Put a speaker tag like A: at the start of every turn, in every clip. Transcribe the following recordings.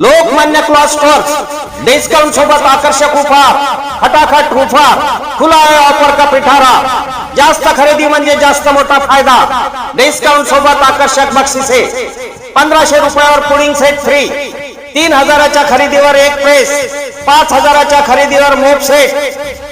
A: Lokmanya cloth stores discount सोबत आकर्षक उपहार फटाफट उपहार खुला आहे ऑफर का पिठारा. जास्त खरेदी म्हणजे जास्त मोठा फायदा. डिस्काउंट सोबत आकर्षक बक्षिसे. पंधराशे रुपयावर पुडिंग सेट फ्री तीन हजाराच्या खरेदीवर एक प्रेस पाच हजाराच्या खरेदीवर मोप सेट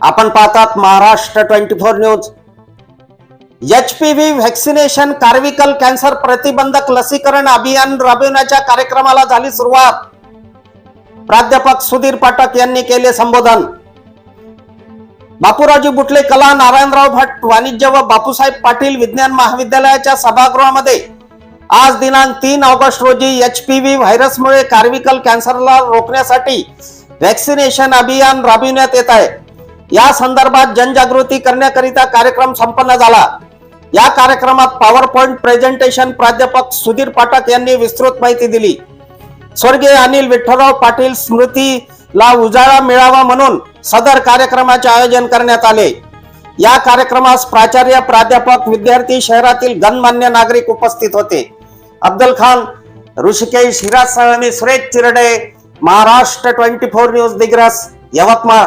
A: आपण पाहतात Maharashtra twenty four news. H P V vaccination cervical cancer प्रतिबंधक लसीकरण अभियान राबविण्याच्या कार्यक्रमाला झाली सुरुवात. प्राध्यापक सुधीर पाठक यांनी केले संबोधन. बापूराजी बुटले कला नारायणराव भट वाणिज्य व बापूसाहेब पाटील विज्ञान महाविद्यालयाच्या सभागृहामध्ये. आज दिनांक तीन ऑगस्ट रोजी एच पी व्ही व्हायरसमुळे कार्विकल कॅन्सरला रोखण्यासाठी व्हॅक्सिनेशन अभियान राबविण्यात येत आहे. या संदर्भात जनजागृती करण्याकरिता कार्यक्रम संपन्न झाला. या कार्यक्रमात पॉवर पॉइंट प्रेझेंटेशन प्राध्यापक सुधीर पाठक यांनी विस्तृत माहिती दिली. स्वर्गीय अनिल विठ्ठलराव पाटील स्मृतीला उजाळा मिळावा म्हणून सदर कार्यक्रमाचे आयोजन करण्यात आले. या कार्यक्रमास प्राचार्य प्राध्यापक विद्यार्थी शहरातील गणमान्य नागरिक उपस्थित होते. अब्दुल खान ऋषिकेश हिराजसह मी Suresh Chirde Maharashtra twenty four news Digras Yavatmal.